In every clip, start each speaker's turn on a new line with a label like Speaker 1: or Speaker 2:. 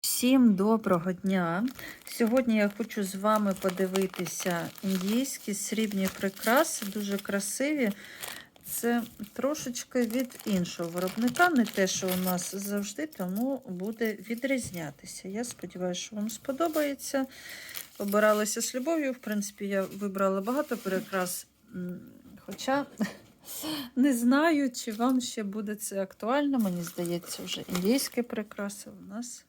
Speaker 1: Всім доброго дня! Сьогодні я хочу з вами подивитися індійські срібні прикраси, дуже красиві. Це трошечки від іншого виробника, не те, що у нас завжди, тому буде відрізнятися. Я сподіваюся, що вам сподобається. Обиралася з любов'ю. В принципі, я вибрала багато прикрас, хоча не знаю, чи вам ще буде це актуально. Мені здається, вже індійські прикраси у нас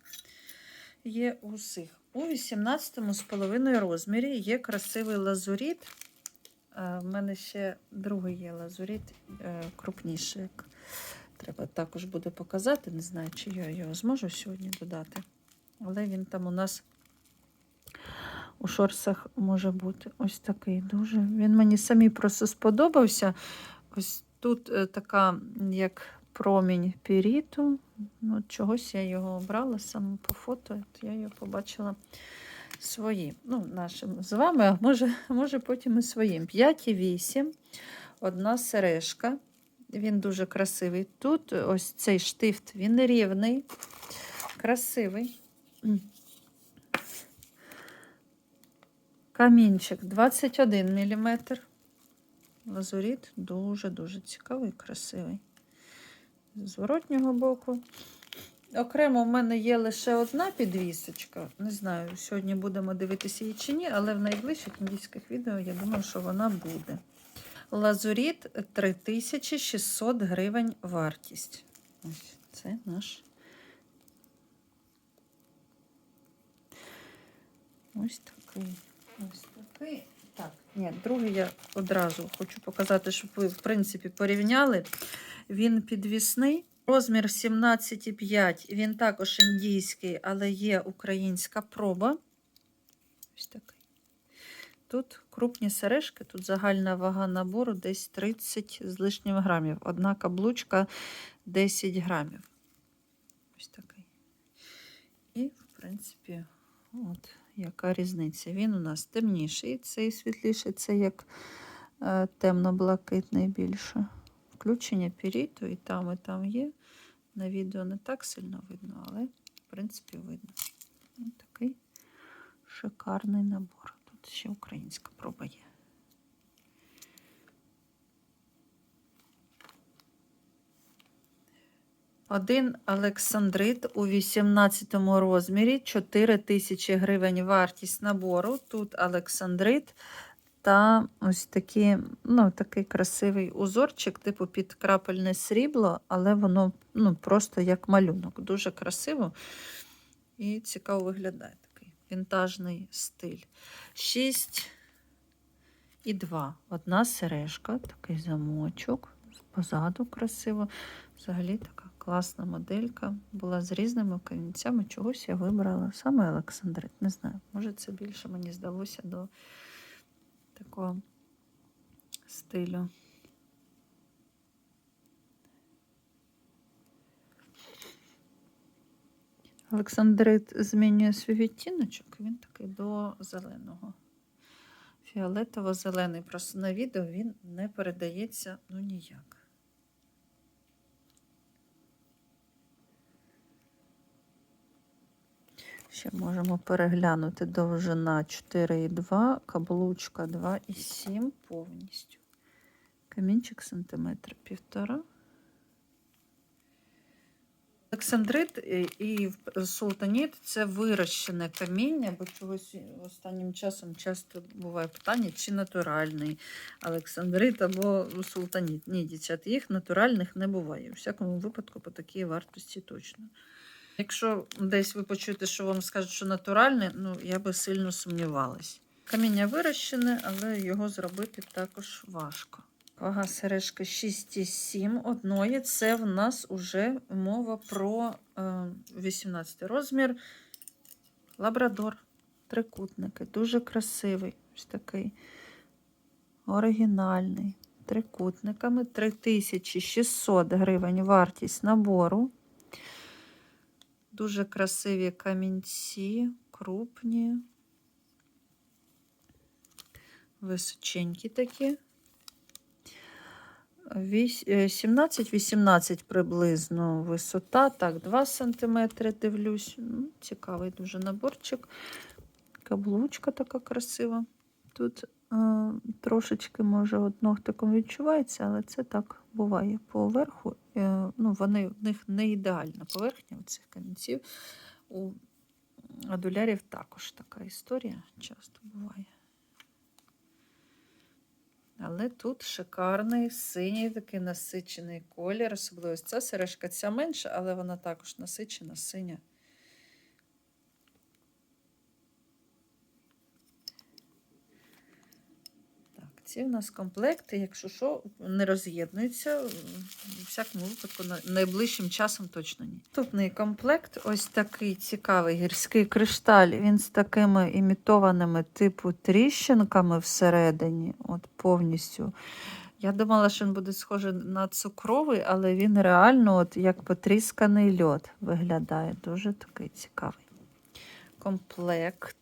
Speaker 1: є у всіх. У 18,5 розмірі є красивий лазуріт. Е, В мене ще другий є лазуріт е, крупніший. як Треба також буде показати. Не знаю, чи я його зможу сьогодні додати. Але він там у нас у шорсах може бути ось такий дуже. Він мені самі просто сподобався. Ось тут е, така, як промінь піріту. Ну, чогось я його обрала саме по фото. От я його побачила свої. Ну, нашим з вами, а може, може потім і своїм. 5,8. Одна сережка. Він дуже красивий. Тут ось цей штифт, він рівний, красивий. Камінчик 21 мм. Лазуріт дуже-дуже цікавий, красивий. З зворотнього боку. Окремо в мене є лише одна підвісочка. Не знаю, сьогодні будемо дивитися її чи ні, але в найближчих індійських відео я думаю, що вона буде. Лазуріт 3600 гривень вартість. Ось це наш. Ось такий. Ось такий. Так, ні, другий я одразу хочу показати, щоб ви, в принципі, порівняли. Він підвісний. Розмір 17,5. Він також індійський, але є українська проба. Ось такий. Тут крупні сережки, тут загальна вага набору десь 30 з лишнім грамів. Одна каблучка 10 грамів. Ось такий. І, в принципі, от яка різниця. Він у нас темніший, цей світліший, це як е, темно-блакитний більше. Включення піріту і там, і там є. На відео не так сильно видно, але, в принципі, видно. Такий шикарний набор. Тут ще українська проба є. Один Олександрит у 18 розмірі, 4 тисячі гривень вартість набору. Тут Олександрит та ось такі, ну, такий красивий узорчик, типу під крапельне срібло, але воно ну, просто як малюнок. Дуже красиво і цікаво виглядає такий вінтажний стиль. 6 і 2. Одна сережка, такий замочок. Позаду красиво. Взагалі така класна моделька. Була з різними камінцями. Чогось я вибрала саме Олександрит. Не знаю, може це більше мені здалося до такого стилю. Олександрит змінює свій відтіночок, він такий до зеленого. Фіолетово-зелений. Просто на відео він не передається ну ніяк. Ще можемо переглянути довжина 4,2, каблучка 2,7 повністю. Камінчик сантиметр півтора. Олександрит і султаніт це вирощене каміння, бо чогось останнім часом часто буває питання, чи натуральний Олександрит або султаніт. Ні, дівчат, їх натуральних не буває. У всякому випадку по такій вартості точно. Якщо десь ви почуєте, що вам скажуть, що натуральне, ну я би сильно сумнівалась. Каміння вирощене, але його зробити також важко. Вага сережки 6,7 одної. Це в нас уже мова про е, 18 розмір. Лабрадор. Трикутники. Дуже красивий. Ось такий оригінальний. Трикутниками 3600 гривень вартість набору. Дуже красиві камінці, крупні, височенькі такі. е, 17-18 приблизно висота. Так, 2 см дивлюсь. Ну, Цікавий дуже наборчик. Каблучка така красива. Тут е, трошечки, може, от ногтиком відчувається, але це так буває поверху. Е, ну, вони, в них не ідеальна поверхня у цих камінців. У адулярів також така історія часто буває. Але тут шикарний синій такий насичений колір. Особливо ось ця сережка ця менша, але вона також насичена, синя. Так, ці в нас комплекти, якщо що, не роз'єднуються. В всякому випадку, найближчим часом точно ні. Наступний комплект ось такий цікавий гірський кришталь. Він з такими імітованими типу тріщинками всередині, от повністю. Я думала, що він буде схожий на цукровий, але він реально, от як потрісканий льод, виглядає. Дуже такий цікавий. Комплект.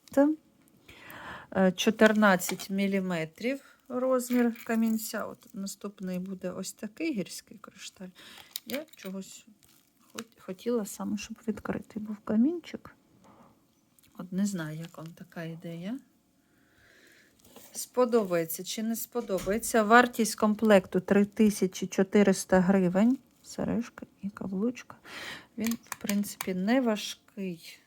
Speaker 1: Е, 14 мм розмір камінця. От наступний буде ось такий гірський кришталь. Я чогось хотіла саме, щоб відкритий був камінчик. От не знаю, як вам така ідея. Сподобається чи не сподобається. Вартість комплекту 3400 гривень. Сережка і каблучка. Він, в принципі, не важкий.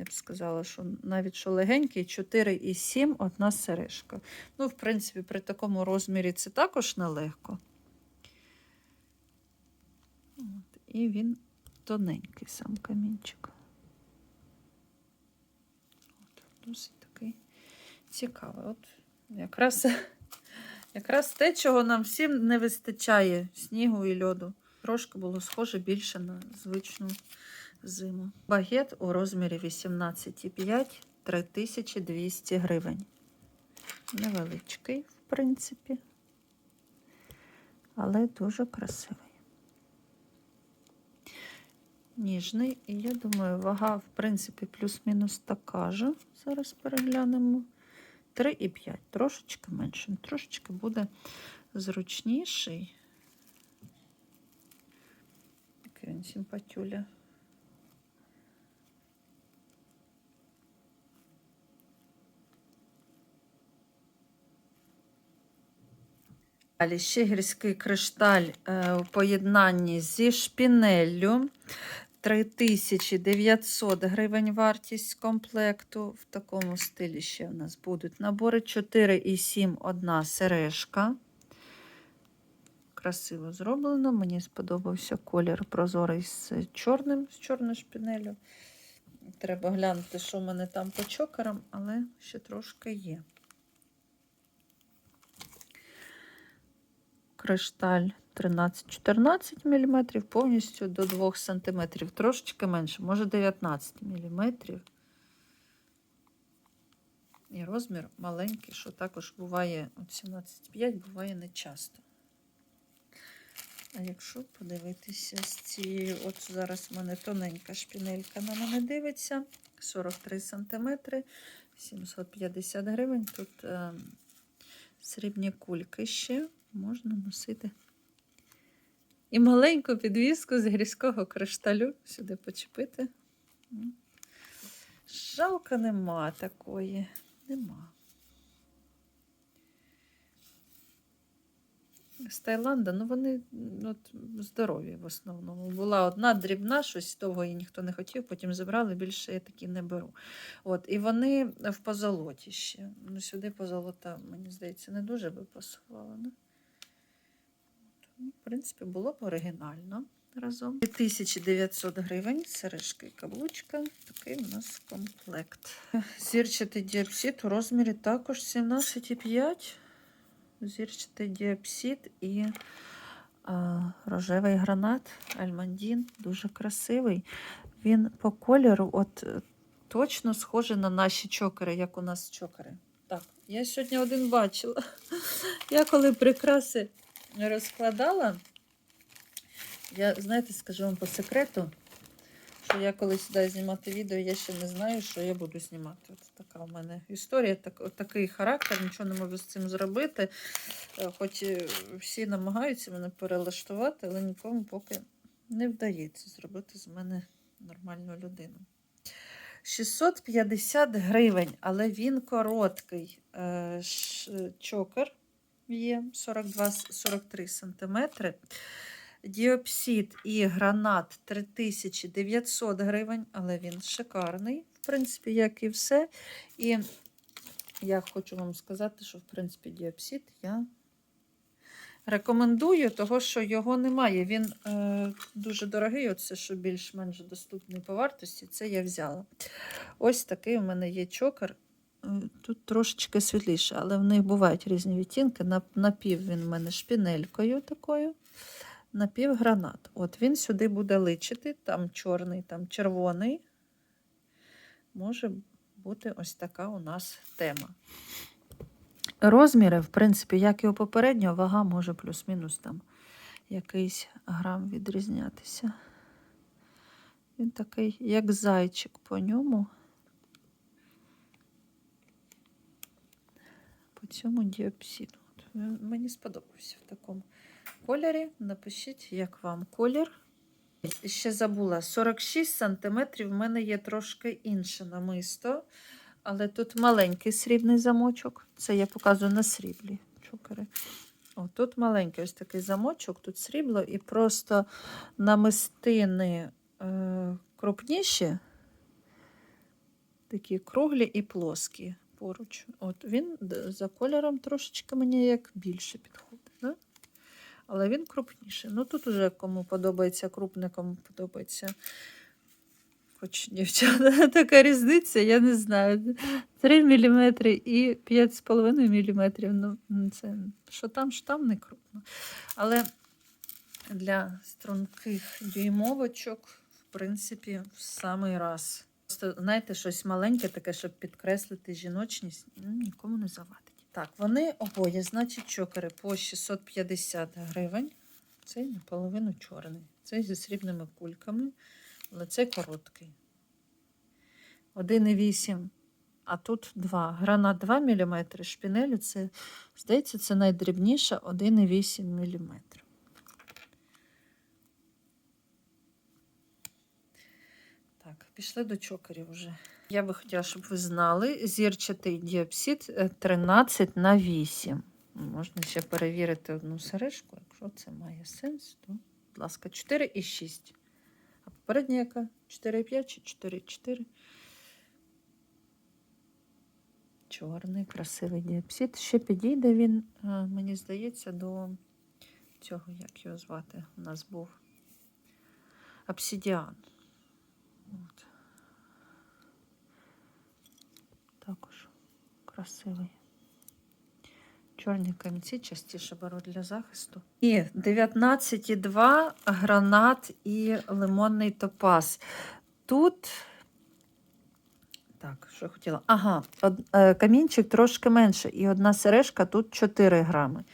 Speaker 1: Я б сказала, що навіть що легенький, 4,7 одна сережка. Ну, в принципі, при такому розмірі це також нелегко. От, і він тоненький сам камінчик. От, досить такий цікавий. От якраз, якраз те, чого нам всім не вистачає снігу і льоду. Трошки було схоже більше на звичну зиму. Багет у розмірі 18,5 3200 гривень. Невеличкий, в принципі, але дуже красивий. Ніжний, і я думаю, вага, в принципі, плюс-мінус така ж. Зараз переглянемо. 3,5, трошечки менше, трошечки буде зручніший. Який він симпатюля. Далі ще гірський кришталь е, у поєднанні зі шпінеллю. 3900 гривень вартість комплекту. В такому стилі ще в нас будуть набори 4,7 одна сережка. Красиво зроблено. Мені сподобався колір прозорий з чорним, з чорною шпінелю. Треба глянути, що в мене там по чокерам, але ще трошки є. Кришталь 13-14 мм, повністю до 2 см, трошечки менше, може 19 мм. І розмір маленький, що також буває 17,5 буває не часто. А якщо подивитися з цією, от зараз в мене тоненька шпінелька на мене дивиться, 43 см, 750 гривень. Тут е, срібні кульки ще можна носити. І маленьку підвіску з грізького кришталю сюди почепити. Жалко нема такої. Нема. З Таїланда, ну вони от, здорові в основному. Була одна дрібна, щось довго її ніхто не хотів, потім забрали, більше я такі не беру. От, і вони в позолоті ще. Ну, сюди позолота, мені здається, не дуже би пасувала. Ну? В принципі, було б оригінально разом. 2900 гривень, сережка і каблучка. Такий у нас комплект. Зірчатий діапсид у розмірі також 17,5. Зірчатий діапсид і а, рожевий гранат, альмандін. Дуже красивий. Він по кольору от точно схожий на наші чокери, як у нас чокери. Так, я сьогодні один бачила. Я коли прикраси розкладала, я, знаєте, скажу вам по секрету, що я коли сідаю знімати відео, я ще не знаю, що я буду знімати. От така у мене історія, так, от такий характер, нічого не можу з цим зробити. Е, Хоч е, всі намагаються мене перелаштувати, але нікому поки не вдається зробити з мене нормальну людину. 650 гривень, але він короткий. Е, Чокер є 42-43 сантиметри. Діопсид і гранат 3900 гривень, але він шикарний, в принципі, як і все. І я хочу вам сказати, що, в принципі, діопсид я рекомендую, того, що його немає. Він е, дуже дорогий, оце, що більш-менш доступний по вартості, це я взяла. Ось такий у мене є чокер. Тут трошечки світліше, але в них бувають різні відтінки. Напів він в мене шпінелькою такою напівгранат. От він сюди буде личити, там чорний, там червоний. Може бути ось така у нас тема. Розміри, в принципі, як і у попереднього, вага може плюс-мінус там якийсь грам відрізнятися. Він такий, як зайчик по ньому. Цьому діопсіду. От він Мені сподобався в такому кольорі. Напишіть, як вам колір. Ще забула, 46 см в мене є трошки інше намисто, але тут маленький срібний замочок. Це я показую на сріблі чокери. Тут маленький ось такий замочок, тут срібло, і просто намистини е, крупніші, такі круглі і плоскі поруч. От він за кольором трошечки мені як більше підходить. Да? Але він крупніший. Ну тут уже кому подобається крупне, кому подобається. Хоч дівчата, така різниця, я не знаю. 3 мм і 5,5 мм. Ну, це що там, що там не крупно. Але для струнких дюймовочок, в принципі, в самий раз. Просто, знаєте, щось маленьке, таке, щоб підкреслити жіночність, ну, нікому не завадить. Так, вони обоє, значить, чокери по 650 гривень. Цей наполовину чорний. Цей зі срібними кульками, але цей короткий. 1,8, а тут 2. Гранат 2 мм, шпінелі це, здається, це найдрібніша 1,8 мм. Так, пішли до чокерів вже. Я би хотіла, щоб ви знали, зірчатий діапсид е, 13 на 8. Можна ще перевірити одну сережку. Якщо це має сенс, то, будь ласка, 4 і 6. А попередня яка? 4,5 чи 4,4? Чорний, красивий діапсид. Ще підійде він, е, мені здається, до цього, як його звати, у нас був обсидіан. От. Також красивий. Чорні камінці частіше беру для захисту. І 19,2 гранат і лимонний топаз. Тут, так, що я хотіла? Ага, од, е, камінчик трошки менше, і одна сережка тут 4 грами.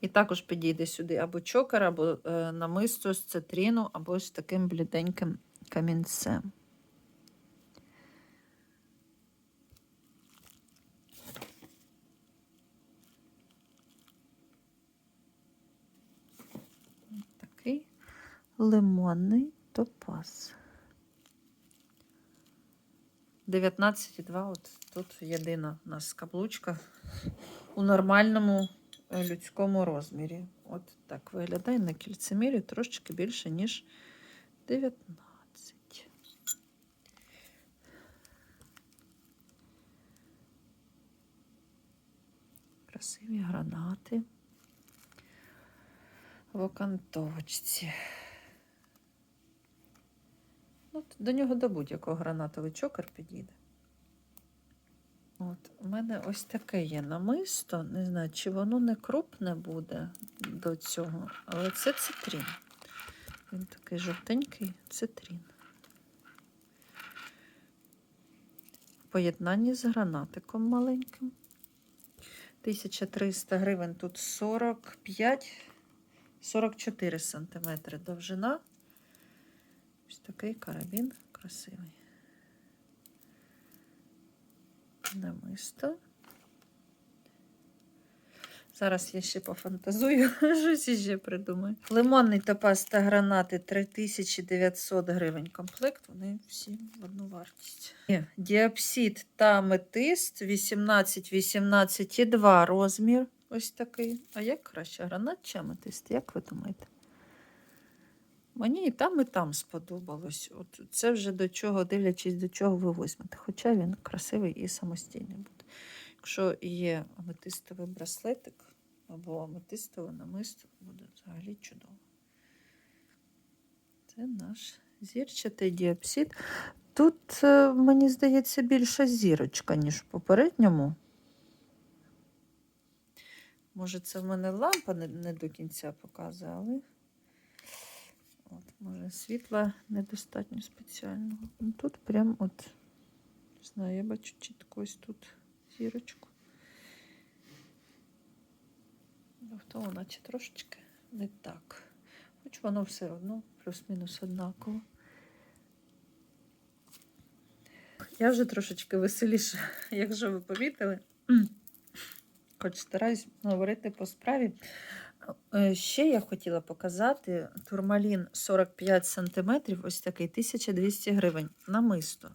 Speaker 1: І також підійде сюди або чокер, або е, намисто з цитріну, або з таким бліденьким камінцем. Такий лимонний топаз. 19,2. От тут єдина у нас каблучка у нормальному е, людському розмірі. От так виглядає на кільцемірі трошечки більше, ніж 19. Красиві гранати в окантовочці. До нього до будь-якого гранатовий чокер підійде. От, у мене ось таке є намисто. Не знаю, чи воно не крупне буде до цього, але це цитрін. Він такий жовтенький цитрін. В поєднанні з гранатиком маленьким. 1300 гривень, тут 45 44 сантиметри довжина. Ось такий карабін красивий. Намисто. Зараз я ще пофантазую, щось іще придумаю. Лимонний та гранати 3900 гривень комплект. Вони всі в одну вартість. Є Діапсид та метист 18, 18 і 2 розмір. Ось такий. А як краще гранат чи аметист? Як ви думаєте? Мені і там, і там сподобалось. От це вже до чого, дивлячись, до чого ви візьмете. Хоча він красивий і самостійний буде. Якщо є аметистовий браслетик або аметистове намисто, буде взагалі чудово. Це наш зірчатий діапсид. Тут, е, мені здається, більша зірочка, ніж в попередньому. Може, це в мене лампа не, до кінця показує, але може світла недостатньо спеціального. Ну, тут прям от, не знаю, я бачу чітко ось тут зірочку. В тому, наче трошечки не так. Хоч воно все одно плюс-мінус однаково. Я вже трошечки веселіше, якщо ви помітили. Хоч стараюсь говорити по справі. Е, Ще я хотіла показати турмалін 45 см, ось такий 1200 гривень намисто.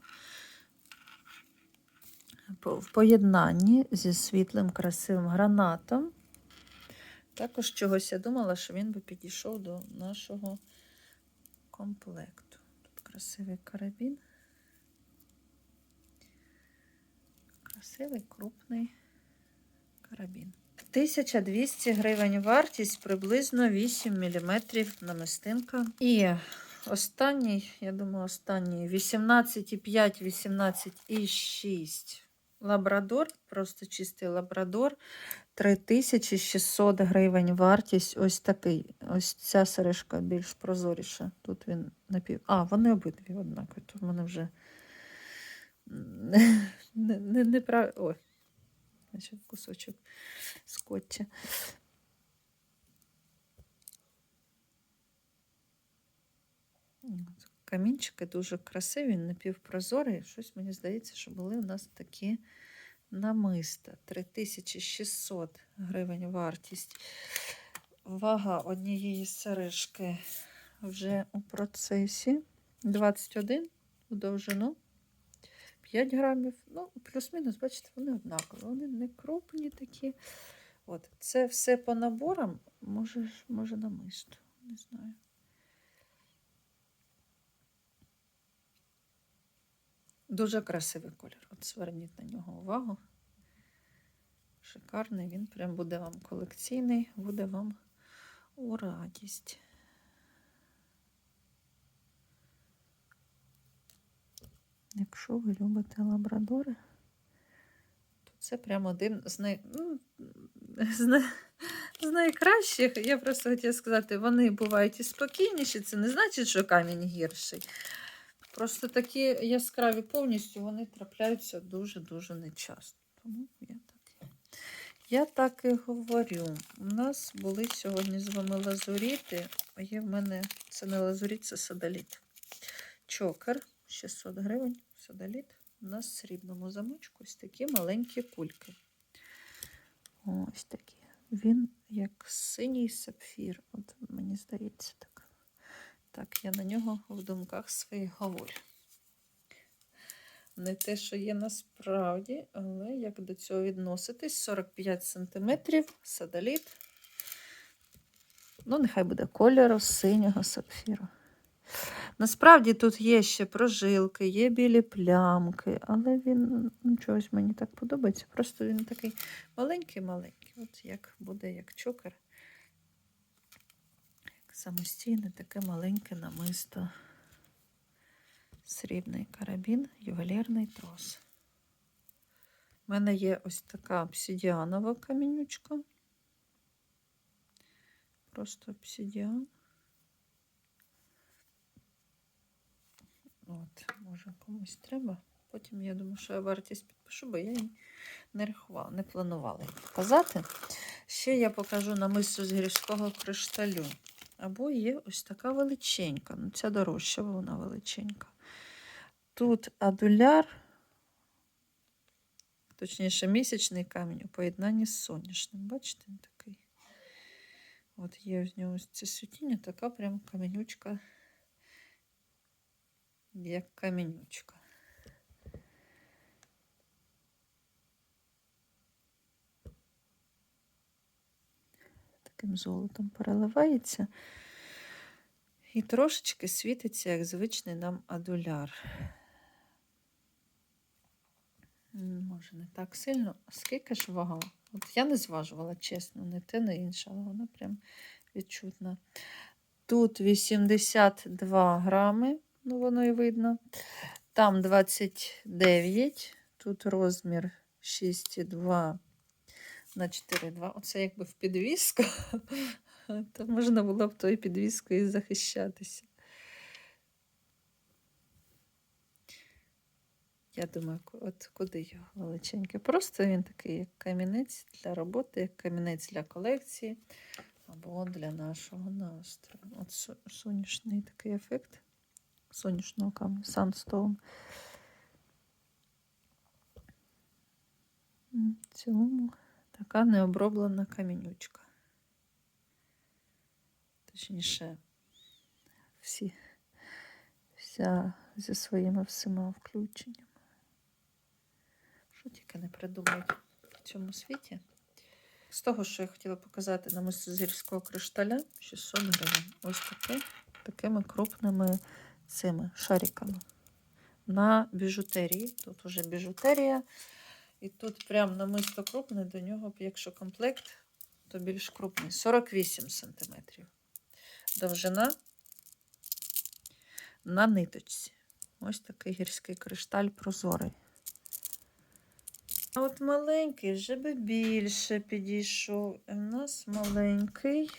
Speaker 1: В поєднанні зі світлим красивим гранатом. Також чогось я думала, що він би підійшов до нашого комплекту. Тут красивий карабін. Красивий крупний карабін. 1200 гривень вартість, приблизно 8 мм намистинка. І останній, я думаю, останній 18,5, 18,6 лабрадор, просто чистий лабрадор. 3600 гривень вартість. Ось такий. Ось ця сережка більш прозоріша. Тут він напів. А, вони обидві однакові. Тут в мене вже не, не, не прав... Ой, значить, кусочок скотча. От, Камінчики дуже красиві, напівпрозорі. Щось мені здається, що були у нас такі намиста. 3600 гривень вартість. Вага однієї сережки вже у процесі. 21 у довжину. 5 грамів. Ну, плюс-мінус, бачите, вони однакові. Вони не крупні такі. От, це все по наборам. Може, може намисто. Не знаю. Дуже красивий колір. От зверніть на нього увагу. Шикарний, він прям буде вам колекційний, буде вам у радість. Якщо ви любите лабрадори, то це прямо один з, най... ну, з, най... з найкращих. Я просто хотіла сказати, вони бувають і спокійніші. Це не значить, що камінь гірший. Просто такі яскраві повністю вони трапляються дуже-дуже нечасто. Тому я так, я так і говорю. У нас були сьогодні з вами лазуріти, є в мене це не лазуріт, це садоліт. Чокер 600 гривень. Садоліт. В срібному замочку ось такі маленькі кульки. Ось такі. Він як синій сапфір. От мені здається так. Так, я на нього в думках своїх говорю. Не те, що є насправді, але як до цього відноситись? 45 см, садоліт. Ну, нехай буде кольору синього сапфіру. Насправді тут є ще прожилки, є білі плямки, але він ну, чогось мені так подобається. Просто він такий маленький-маленький. От як буде як чокер. Як самостійне таке маленьке намисто. Срібний карабін, ювелірний трос. У мене є ось така обсидіанова камінючка. Просто обсидіан. От, може комусь треба. Потім я думаю, що я вартість підпишу, бо я її не рахувала, не планувала показати. Ще я покажу намисто з гірського кришталю. Або є ось така величенька. Ну, ця дорожча, бо вона величенька. Тут адуляр, точніше, місячний камінь у поєднанні з сонячним. Бачите, він такий. От є в нього ось це світіння, така прям каменючка, як каменючка. Таким золотом переливається. І трошечки світиться, як звичний нам адуляр. Може, не так сильно. Скільки ж вага? От я не зважувала, чесно, не те, не інше, але вона прям відчутна. Тут 82 грами, ну воно і видно. Там 29, тут розмір 6,2 на 4,2. Оце якби в підвіску, то можна було б тою підвіскою захищатися. Я думаю, от куди його величенький. Просто він такий, як камінець для роботи, як камінець для колекції або для нашого настрою. От со- сонячний такий ефект сонячного каменю, Sunstone. В цілому така необроблена камінючка. Точніше, всі, вся зі своїми всіма включеннями. Що тільки не придумають в цьому світі. З того, що я хотіла показати на мисозірського кришталя 600 гривень. Ось таке, такими крупними цими шариками. На біжутерії. Тут уже біжутерія. І тут прям намисто крупне, до нього, якщо комплект, то більш крупний. 48 см. Довжина на ниточці. Ось такий гірський кришталь прозорий. А от маленький вже би більше підійшов. В нас маленький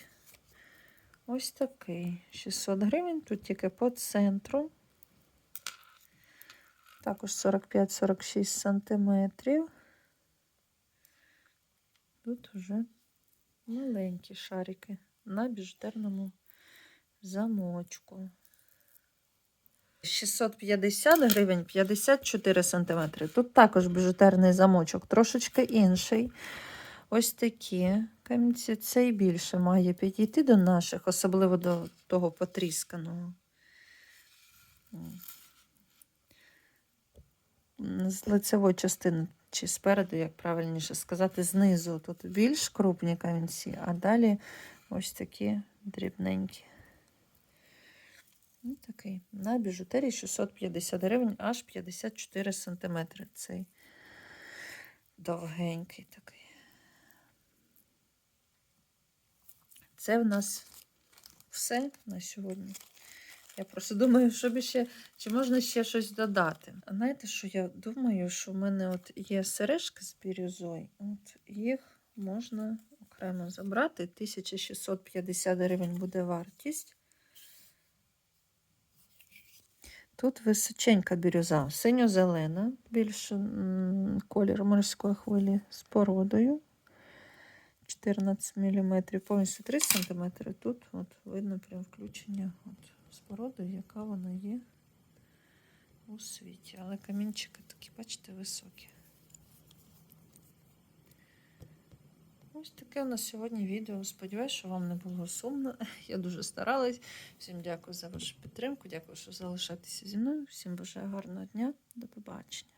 Speaker 1: ось такий. 600 гривень, тут тільки по центру. Також 45-46 сантиметрів. Тут вже маленькі шарики на біжутерному замочку. 650 гривень 54 сантиметри. Тут також біжутерний замочок, трошечки інший. Ось такі камінці. Цей більше має підійти до наших, особливо до того потрісканого. З лицевої частини, чи спереду, як правильніше сказати, знизу тут більш крупні камінці, а далі ось такі дрібненькі. Ну, такий. На біжутерії 650 гривень, аж 54 сантиметри. Цей довгенький такий. Це в нас все на сьогодні. Я просто думаю, щоб ще, чи можна ще щось додати. А знаєте, що я думаю, що в мене от є сережки з бірюзою, от їх можна окремо забрати. 1650 гривень буде вартість. Тут височенька бірюза, синьо-зелена, більш м, колір морської хвилі з породою. 14 мм, повністю 3 см. Тут от видно прям включення от, з яка вона є у світі. Але камінчики такі, бачите, високі. Ось таке у нас сьогодні відео. Сподіваюсь, що вам не було сумно. Я дуже старалась. Всім дякую за вашу підтримку. Дякую, що залишаєтеся зі мною. Всім бажаю гарного дня. До побачення.